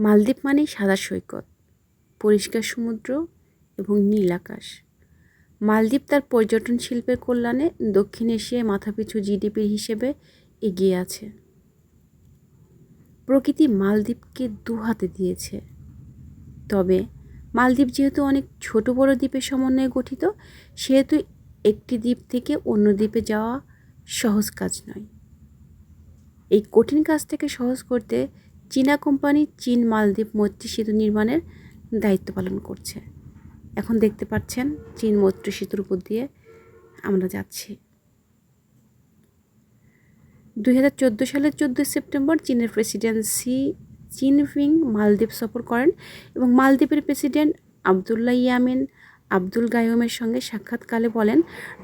মালদ্বীপ মানেই সাদা সৈকত, পরিষ্কার সমুদ্র এবং নীল আকাশ। মালদ্বীপ তার পর্যটন শিল্পের কল্যাণে দক্ষিণ এশিয়ায় মাথাপিছু জিডিপির হিসেবে এগিয়ে আছে। প্রকৃতি মালদ্বীপকে দু হাতে দিয়েছে। তবে মালদ্বীপ যেহেতু অনেক ছোট বড় দ্বীপের সমন্বয়ে গঠিত, সেহেতু একটি দ্বীপ থেকে অন্য দ্বীপে যাওয়া সহজ কাজ নয়। এই কঠিন কাজটাকে সহজ করতে চীনা কোম্পানি চীন মালদ্বীপ মৈত্রী সেতু নির্মাণের দায়িত্ব পালন করছে। এখন দেখতে পাচ্ছেন চীন মৈত্রী সেতুর উপর দিয়ে আমরা যাচ্ছি। দুই হাজার চোদ্দ সালের চোদ্দোই সেপ্টেম্বর চীনের প্রেসিডেন্ট সি চিনফিং মালদ্বীপ সফর করেন এবং মালদ্বীপের প্রেসিডেন্ট আবদুল্লাহ ইয়ামিন আব্দুল গায়ুমের সঙ্গে সাক্ষাৎকালে বলেন,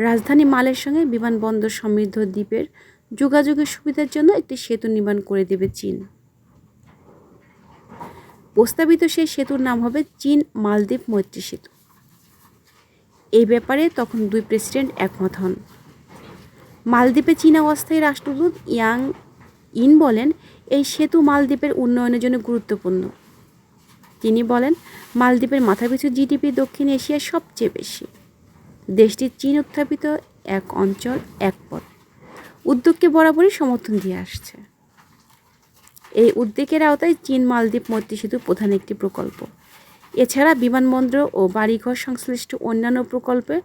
রাজধানী মালের সঙ্গে বিমানবন্দর সমৃদ্ধ দ্বীপের যোগাযোগের সুবিধার জন্য একটি সেতু নির্মাণ করে দেবে চীন। প্রস্তাবিত সেই সেতুর নাম হবে চীন মালদ্বীপ মৈত্রী সেতু। এই ব্যাপারে তখন দুই প্রেসিডেন্ট একমত হন। মালদ্বীপে চীনা অস্থায়ী রাষ্ট্রদূত ইয়াং ইন বলেন, এই সেতু মালদ্বীপের উন্নয়নের জন্য গুরুত্বপূর্ণ। তিনি বলেন, মালদ্বীপের মাথাপিছু জিডিপি দক্ষিণ এশিয়ার সবচেয়ে বেশি। দেশটির চীন উত্থাপিত এক অঞ্চল এক পথ। উদ্যোগকে বরাবরই সমর্থন দিয়ে আসছে। এই উদ্যোগের আওতায় চীন মালদ্বীপ মৈত্রী সেতু প্রধান একটি প্রকল্প। এছাড়া বিমানবন্দর ও বাড়িঘর সংশ্লিষ্ট অন্যান্য প্রকল্পে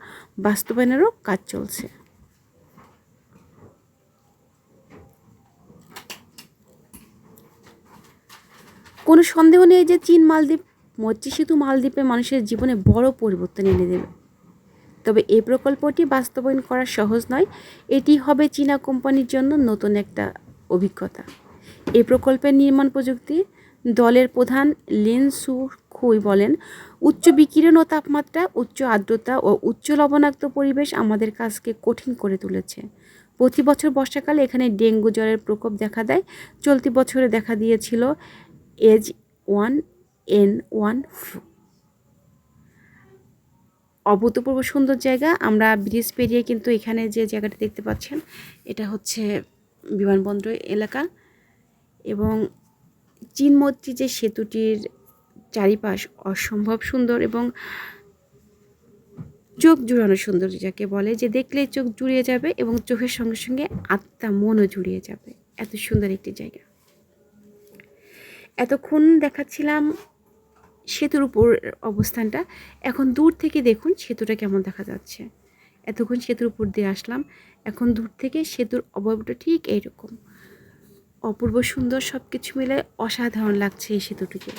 বাস্তবায়নেরও কাজ চলছে। কোনো সন্দেহ নেই যে চীন মালদ্বীপ মৈত্রী সেতু মালদ্বীপে মানুষের জীবনে বড় পরিবর্তন এনে দেবে। তবে এই প্রকল্পটি বাস্তবায়ন করা সহজ নয়। এটি হবে চীনা কোম্পানির জন্য নতুন একটা অভিজ্ঞতা। এই প্রকল্পের নির্মাণ প্রযুক্তি দলের প্রধান লিন সু খুই বলেন, উচ্চ বিকিরণ ও তাপমাত্রা, উচ্চ আর্দ্রতা ও উচ্চ লবণাক্ত পরিবেশ আমাদের কাজকে কঠিন করে তুলেছে। প্রতি বছর বর্ষাকালে এখানে ডেঙ্গু জ্বরের প্রকোপ দেখা দেয়। চলতি বছরে দেখা দিয়েছিল H one N one flu. অভূতপূর্ব সুন্দর জায়গা। আমরা ব্রিজ পেরিয়ে কিন্তু এখানে যে জায়গাটা দেখতে পাচ্ছেন, এটা হচ্ছে বিমানবন্দর এলাকা। এবং চীন যে সেতুটির চারিপাশ অসম্ভব সুন্দর এবং চোখ জুড়ানো সুন্দর যাকে বলে, যে দেখলে চোখ জুড়িয়ে যাবে এবং চোখের সঙ্গে সঙ্গে আত্মা মনও জুড়িয়ে যাবে। এত সুন্দর একটি জায়গা। এতক্ষণ দেখাচ্ছিলাম সেতুর উপর অবস্থানটা। এখন দূর থেকে দেখুন সেতুটা কেমন দেখা যাচ্ছে। এতক্ষণ সেতুর উপর দিয়ে আসলাম। এখন দূর থেকে সেতুর অবয়বটা ঠিক এইরকম। অপূর্ব সুন্দর সব কিছু মিলে অসাধারণ লাগছে এই সেতুটিকে।